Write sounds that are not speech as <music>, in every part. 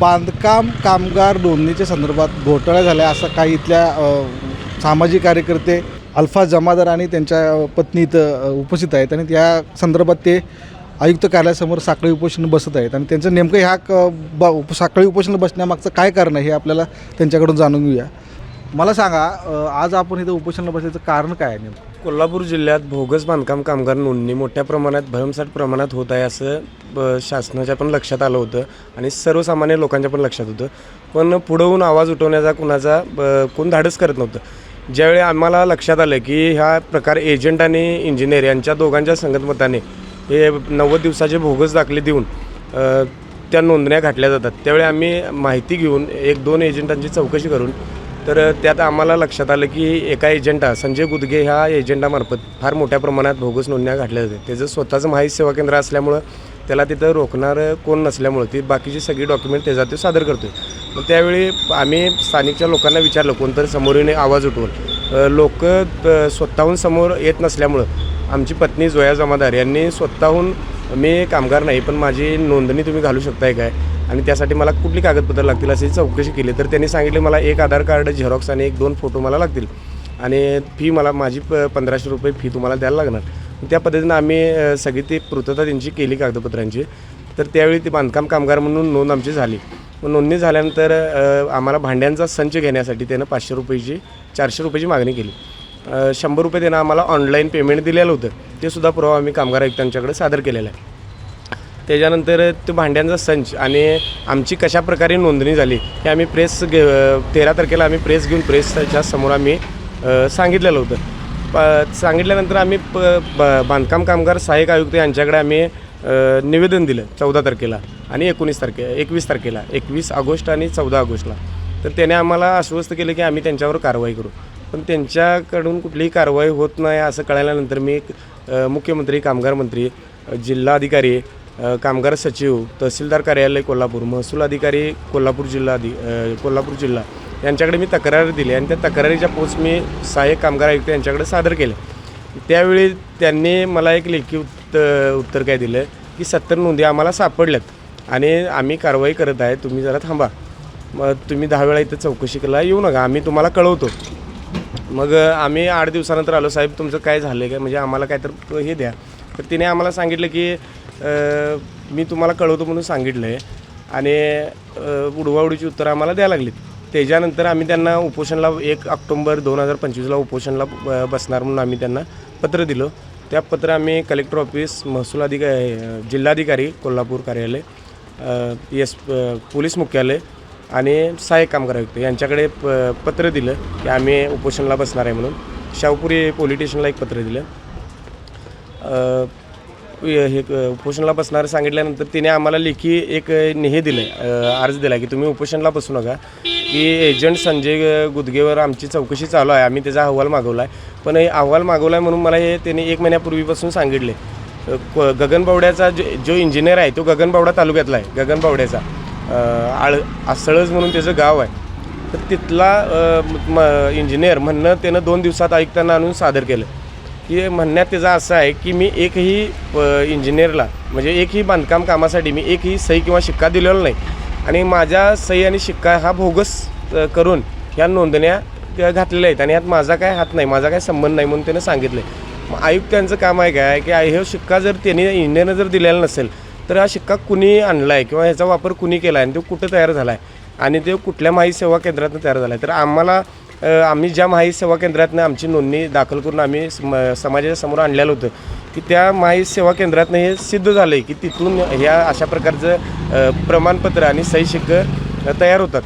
बांधकाम कामगार नोंदणीच्या संदर्भात घोटाळा झाला असं काही इथल्या सामाजिक कार्यकर्ते अल्फा जमादार आणि त्यांच्या पत्नी इथं उपस्थित आहेत. आणि त्या संदर्भात ते आयुक्त कार्यालयासमोर साखळी उपोषण बसत आहेत. आणि त्यांचं नेमकं ह्या क ब उप साखळी उपोषण बसण्यामागचं काय कारण आहे हे आपल्याला त्यांच्याकडून जाणून घेऊया. मला सांगा आज आपण इथं उपोषणाला बसायचं कारण काय आहे नेमकं? कोल्हापूर जिल्ह्यात भोगस बांधकाम कामगार नोंदणी मोठ्या प्रमाणात भरमसाठ प्रमाणात होत आहे असं ब- शासनाच्या पण लक्षात आलं होतं आणि सर्वसामान्य लोकांच्या पण लक्षात होतं. पण पुढं होऊन आवाज उठवण्याचा कुणाचा ब- कोण धाडस करत नव्हतं. ज्यावेळी आम्हाला लक्षात आलं की हा प्रकार एजंट आणि इंजिनियर यांच्या दोघांच्या संगतमताने हे नव्वद दिवसाचे भोगस दाखले देऊन त्या नोंदण्या घातल्या जातात. त्यावेळी आम्ही माहिती घेऊन एक दोन एजंटांची चौकशी करून तर त्यात आम्हाला लक्षात आलं की एका एजंटा संजय गुदगे ह्या एजंटामार्फत फार मोठ्या प्रमाणात भोगस नोंदण्या घातल्या जाते त्याचं स्वतःचं माहिती सेवा केंद्र असल्यामुळं त्याला तिथं रोखणारं कोण नसल्यामुळं ती बाकीची सगळी डॉक्युमेंट त्याचा तो सादर करतोय. मग त्यावेळी आम्ही स्थानिकच्या लोकांना विचारलं कोणतरी समोर येऊन आवाज उठवून. लोक स्वतःहून समोर येत नसल्यामुळं आमची पत्नी जोया जमादार यांनी स्वतःहून मी कामगार नाही पण माझी नोंदणी तुम्ही घालू शकताय काय? आणि त्यासाठी मला कुठली कागदपत्र लागतील अशी चौकशी केली. तर त्यांनी सांगितले मला एक आधार कार्ड झेरॉक्स आणि एक दोन फोटो मला लागतील. आणि फी मला माझी प पंधराशे रुपये फी तुम्हाला द्यायला लागणार. त्या पद्धतीनं आम्ही सगळी ती पूर्तता त्यांची केली कागदपत्रांची. तर त्यावेळी ती बांधकाम कामगार म्हणून नोंद आमची झाली. मग नोंदणी झाल्यानंतर आम्हाला भांड्यांचा संच घेण्यासाठी त्यानं पाचशे रुपयाची चारशे रुपयाची मागणी केली. शंभर रुपये त्यानं आम्हाला ऑनलाईन पेमेंट दिलेलं होतं. ते सुद्धा पुरावा आम्ही कामगार आयुक्तांच्याकडे सादर केलेला आहे. त्याच्यानंतर तो भांड्यांचा संच आणि आमची कशा प्रकारे नोंदणी झाली हे आम्ही प्रेस घे तेरा तारखेला आम्ही प्रेस घेऊन प्रेसच्या समोर आम्ही सांगितलेलं होतं. प सांगितल्यानंतर आम्ही प ब- बांधकाम कामगार सहाय्यक आयुक्त यांच्याकडे आम्ही निवेदन दिलं चौदा तारखेला आणि एकोणीस तारखे एकवीस तारखेला एकवीस ऑगस्ट आणि चौदा ऑगस्टला. तर त्याने आम्हाला आश्वस्त केलं की आम्ही त्यांच्यावर कारवाई करू. पण त्यांच्याकडून कुठलीही कारवाई होत नाही असं कळाल्यानंतर मी मुख्यमंत्री कामगार मंत्री जिल्हाधिकारी कामगार सचिव तहसीलदार कार्यालय कोल्हापूर महसूल अधिकारी कोल्हापूर जिल्हा अधि कोल्हापूर जिल्हा. यांच्याकडे मी तक्रार दिली आणि त्या तक्रारीच्या पोच मी सहाय्यक कामगार आयुक्त यांच्याकडे सादर केले. त्यावेळी त्यांनी मला एक लेखी उत्त उत्तर काय दिलं की सत्तर नोंदी आम्हाला सापडल्यात आणि आम्ही कारवाई करत आहे तुम्ही जरा थांबा. मग तुम्ही दहा वेळा इथं चौकशी केला येऊ नका आम्ही तुम्हाला कळवतो. मग आम्ही आठ दिवसानंतर आलो साहेब तुमचं काय झालं आहे काय म्हणजे आम्हाला काय तर हे द्या. तर तिने आम्हाला सांगितलं की मी तुम्हाला कळवतो म्हणून सांगितलं आहे आणि उडवाउडीची उत्तरं आम्हाला द्यायला लागलीत. त्याच्यानंतर आम्ही त्यांना उपोषणला एक ऑक्टोंबर दोन हजार पंचवीसला उपोषणला बसणार म्हणून आम्ही त्यांना पत्र दिलं. त्या पत्र आम्ही कलेक्टर ऑफिस महसूल अधिकारी जिल्हाधिकारी कोल्हापूर कार्यालय एस पोलीस मुख्यालय आणि सहाय्यक कामगार आयुक्त यांच्याकडे प पत्र दिलं की आम्ही उपोषणला बसणार आहे म्हणून. शाहूपुरी पोलीस स्टेशनला एक पत्र दिलं. हे क- बसणारे सांगितल्यानंतर तिने आम्हाला लेखी एक हे दिलं अर्ज दिला की तुम्ही उपोषणाला बसू नका. की एजंट संजय गुदगेवर आमची चौकशी चालू आहे आम्ही त्याचा अहवाल मागवला आहे पण हे अहवाल मागवला आहे म्हणून मला हे त्याने एक महिन्यापूर्वीपासून सांगितले. क- गगनबावड्याचा जो जो इंजिनियर आहे तो गगनबावडा तालुक्यातला आहे गगनबावड्याचा. आळ आसळज म्हणून त्याचं गाव आहे. तर तिथला म इंजिनियर म्हणणं त्यानं दोन दिवसात ऐकताना आणून सादर केलं. की म्हणण्यात त्याचा असं आहे की मी एकही इंजिनियरला म्हणजे एकही बांधकाम कामासाठी मी एकही सही किंवा शिक्का दिलेला नाही. आणि माझ्या सही आणि शिक्का हा भोगस करून ह्या नोंदण्या घातलेल्या आहेत. आणि यात माझा काय हात नाही माझा काय संबंध नाही म्हणून त्यानं सांगितलं मग आयुक्तांचं काम आहे काय की हे शिक्का जर त्यांनी इंजिनियरनं जर दिलेला नसेल तर हा शिक्का कुणी आणला आहे किंवा ह्याचा वापर कुणी केला आहे आणि तो कुठं तयार झाला आहे आणि ते कुठल्या माहिती सेवा केंद्रातून तयार झाला आहे तर आम्हाला आम्ही ज्या माहिती सेवा केंद्रातनं आमची नोंदणी दाखल करून आम्ही सम समाजाच्या समोर आणलेलं होतं की त्या माहिती सेवा केंद्रातनं हे सिद्ध झालं आहे की तिथून ह्या अशा प्रकारचं प्रमाणपत्र आणि सही तयार होतात.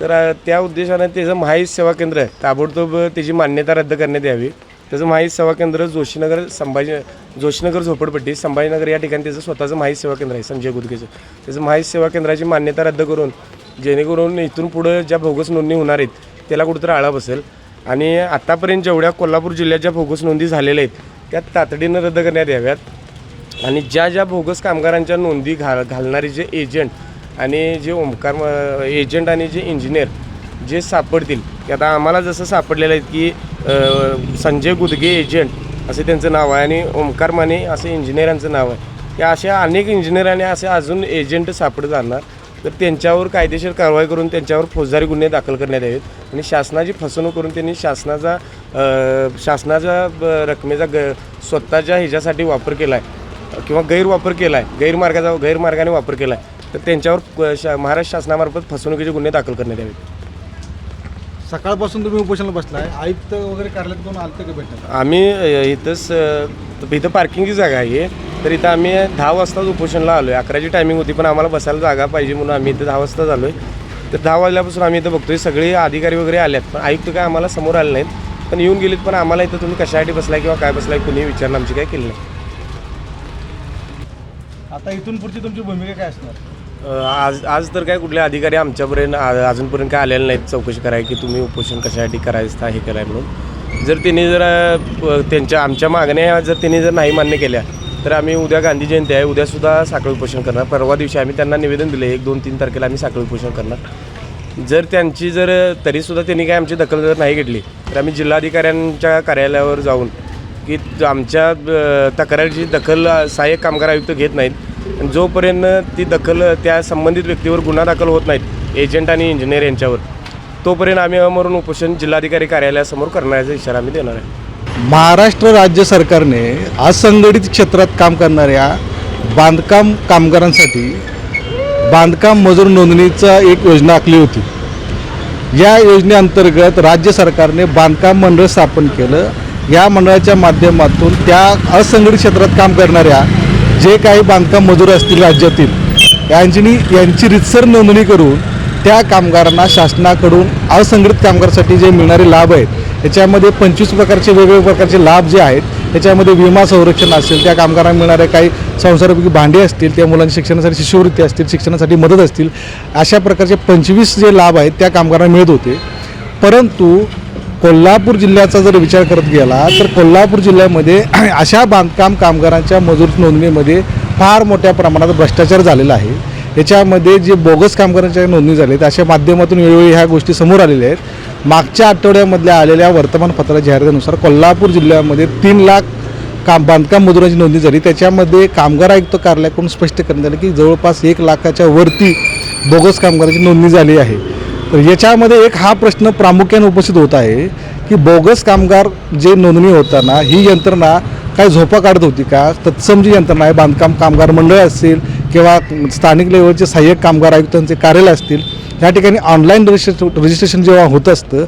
तर त्या उद्देशानं त्याचं माहिती सेवा केंद्र ताबडतोब त्याची मान्यता रद्द करण्यात यावी. त्याचं माहिती सेवा केंद्र जोशीनगर संभाजी जोशीनगर झोपडपट्टी संभाजीनगर या ठिकाणी त्याचं स्वतःचं माहिती सेवा केंद्र आहे संजय गुदकेचं त्याचं माहिती सेवा केंद्राची मान्यता रद्द करून जेणेकरून इथून पुढं ज्या भोगस नोंदणी होणार आहेत त्याला कुठंतरी आळा बसेल. आणि आत्तापर्यंत जेवढ्या कोल्हापूर जिल्ह्याच्या भोगस नोंदी झालेल्या आहेत त्या तातडीनं रद्द करण्यात याव्यात. आणि ज्या ज्या भोगस कामगारांच्या नोंदी घाल घालणारे जे एजंट आणि जे ओमकार एजंट आणि जे इंजिनियर जे सापडतील की आता आम्हाला जसं सापडलेलं आहे की संजय गुदगे एजंट असे त्यांचं नाव आहे आणि ओमकार माने असे इंजिनियरांचं नाव आहे. या अशा अनेक इंजिनियर आणि असे अजून एजंट सापडत जाणार. तर त्यांच्यावर कायदेशीर कारवाई करून त्यांच्यावर फौजदारी गुन्हे दाखल करण्यात यावेत. आणि शासनाची फसवणूक करून त्यांनी शासनाचा शासनाचा शासनाच्या ब- रकमेचा ग स्वतःच्या ह्याच्यासाठी वापर केला आहे किंवा गैरवापर केला आहे गैरमार्गाचा गैरमार्गाने वापर केला आहे तर त्यांच्यावर शा महाराष्ट्र शासनामार्फत फसवणुकीचे गुन्हे दाखल करण्यात यावेत. सकाळपासून तुम्ही उपोषणाला बसलाय. आयुक्त वगैरे कार्यालयात कोण आलं का भेटत आम्ही अ, इथंच अ, इथं पार्किंगची जागा आहे. तर इथं आम्ही दहा वाजताच उपोषणला आलो आहे अकराची टायमिंग होती पण आम्हाला बसायला जागा पाहिजे म्हणून आम्ही इथं दहा वाजताच आलो आहे तर दहा वाजल्यापासून आम्ही इथं बघतोय सगळे अधिकारी वगैरे आलेत. पण आयुक्त काय आम्हाला समोर आले नाहीत. पण येऊन गेलीत पण आम्हाला इथं तुम्ही कशासाठी बसलाय किंवा काय बसलाय कुणी विचारणं आमची काय केली नाही. आता इथून पुढची तुमची भूमिका काय असणार? आज आज तर काय कुठले अधिकारी आमच्यापर्यंत अजूनपर्यंत काय आलेले नाहीत चौकशी कराय की तुम्ही उपोषण कशासाठी करायचं हे कराय म्हणून. जर त्यांनी जर त्यांच्या आमच्या मागण्या जर त्यांनी जर नाही मान्य केल्या तर आम्ही उद्या गांधी जयंती आहे उद्यासुद्धा साखळी उपोषण करणार. परवा दिवशी आम्ही त्यांना निवेदन दिले एक दोन तीन तारखेला आम्ही साखळी उपोषण करणार. जर त्यांची जर तरीसुद्धा त्यांनी काय आमची दखल जर नाही घेतली तर आम्ही जिल्हाधिकाऱ्यांच्या कार्यालयावर जाऊन की आमच्या तक्रारीची दखल सहाय्यक कामगार आयुक्त घेत नाहीत. जोपर्यंत ती दखल त्या संबंधित व्यक्तीवर गुन्हा दाखल होत नाहीत एजंट आणि इंजिनियर यांच्यावर तोपर्यंत आम्ही अमरून उपोषण जिल्हाधिकारी कार्यालयासमोर करण्याचा इशारा आम्ही देणार आहे. महाराष्ट्र राज्य सरकारने असंघटित क्षेत्रात काम करणाऱ्या बांधकाम कामगारांसाठी बांधकाम मजूर नोंदणीचा एक योजना आखली होती. या योजनेअंतर्गत राज्य सरकारने बांधकाम मंडळ स्थापन केलं. या मंडळाच्या माध्यमातून त्या असंघटित क्षेत्रात काम करणाऱ्या जे काही बांधकाम मजूर असतील राज्यातील यांची यांची रितसर नोंदणी करून त्या कामगारांना शासनाकडून असंघटित कामगारसाठी जे मिळणारे लाभ आहेत याच्यामध्ये पंचवीस प्रकारचे वेगवेगळ्या प्रकारचे लाभ जे आहेत त्याच्यामध्ये विमा संरक्षण असेल त्या कामगारांना मिळणारे काही संसारपैकी भांडे असतील त्या मुलांच्या शिक्षणासाठी शिष्यवृत्ती असतील शिक्षणासाठी मदत असतील अशा प्रकारचे पंचवीस जे लाभ आहेत त्या कामगारांना मिळत होते. परंतु कोल्हापूर जिल्ह्याचा जर विचार करत गेला तर कोल्हापूर जिल्ह्यामध्ये <clears throat> अशा बांधकाम कामगारांच्या मजूर नोंदणीमध्ये फार मोठ्या प्रमाणात भ्रष्टाचार झालेला आहे. याच्यामध्ये जे बोगस कामगारांच्या नोंदणी झाल्या आहेत अशा माध्यमातून वेळोवेळी ह्या गोष्टी समोर आलेल्या आहेत. मागच्या आठवड्यामधल्या आलेल्या वर्तमानपत्राच्या जाहिरातीनुसार कोल्हापूर जिल्ह्यामध्ये तीन लाख काम बांधकाम मजुरांची नोंदणी झाली. त्याच्यामध्ये कामगार आयुक्त कार्यालयाकडून स्पष्ट करण्यात आलं की जवळपास एक लाखाच्या वरती बोगस कामगारांची नोंदणी झाली आहे. तर याच्यामध्ये एक हा प्रश्न प्रामुख्याने उपस्थित होत आहे की बोगस कामगार जे नोंदणी होताना ही यंत्रणा काय झोपा काढत होती का? तत्सम जी यंत्रणा आहे बांधकाम कामगार मंडळ असतील किंवा स्थानिक लेवलचे सहाय्यक कामगार आयुक्तांचे कार्यालय असतील या ठिकाणी ऑनलाईन रजिस्ट्रे रजिस्ट्रेशन जेव्हा होत असतं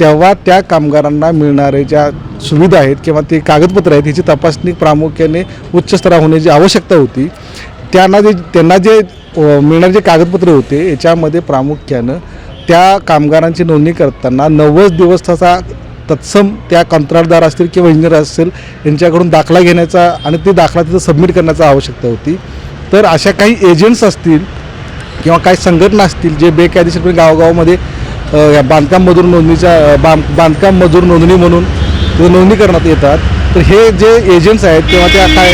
तेव्हा त्या कामगारांना मिळणारे ज्या सुविधा आहेत किंवा ते कागदपत्र आहेत ह्याची तपासणी प्रामुख्याने उच्च स्तरावर होण्याची आवश्यकता होती त्यांना जे त्यांना जे मिळणारे जे कागदपत्र होते याच्यामध्ये प्रामुख्यानं त्या कामगारांची नोंदणी करताना नव्वद दिवस त्याचा तत्सम त्या कंत्राटदार असतील किंवा इंजिनियर असतील यांच्याकडून दाखला घेण्याचा आणि ते दाखला तिथं सबमिट करण्याचा आवश्यकता होती. तर अशा काही एजंट्स असतील किंवा काही संघटना असतील जे बेकायदेशीरपणे गावगावामध्ये या बांधकाम मजूर नोंदणीच्या बां बांधकाम मजूर नोंदणी म्हणून तिथं नोंदणी करण्यात येतात. तर हे जे एजंट्स आहेत किंवा त्या काय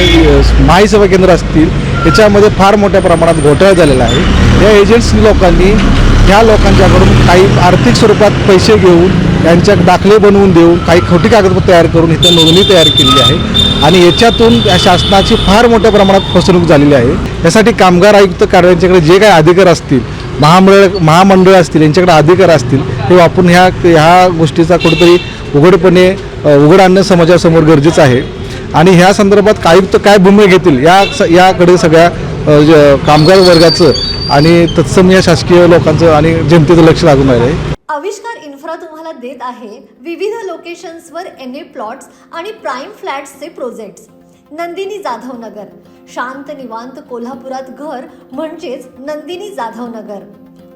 अ, केंद्र असतील याच्यामध्ये फार मोठ्या प्रमाणात घोटाळा झालेला आहे. या एजंट्स लोकांनी ह्या लोकांच्याकडून काही आर्थिक स्वरूपात पैसे घेऊन त्यांच्या दाखले बनवून देऊन काही खोटी कागदपत्र तयार करून इथं नोंदणी तयार केलेली आहे. आणि याच्यातून या शासनाची फार मोठ्या प्रमाणात फसवणूक झालेली आहे. यासाठी कामगार आयुक्त कार्यालयांच्याकडे जे काही अधिकार असतील महामंडळ महामंडळ असतील यांच्याकडे अधिकार असतील हे वापरून ह्या ह्या गोष्टीचा कुठेतरी उघडपणे उघड आणणं समाजासमोर गरजेचं आहे. आणि ह्या संदर्भात आयुक्त काय भूमिका घेतील या स- याकडे सगळ्या कामगार वर्गाचं आणि तत्सम या शासकीय लोकांचं आणि जनतेचं लक्ष लागून राहिलं आहे आविष्कार इन्फ्रा तुम्हाला देत आहे विविध लोकेशन्सवर एन ए प्लॉट्स आणि प्राईम फ्लॅट्सचे प्रोजेक्ट्स. नंदिनी जाधव नगर शांत निवांत कोल्हापुरात घर म्हणजेच नंदिनी जाधव नगर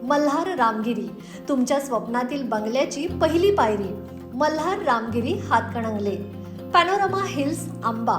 मल्हार रामगिरी. तुमच्या स्वप्नातील बंगल्याची पहिली पायरी. Malhar Ramgiri Hatkanangale. Panorama Hills Amba.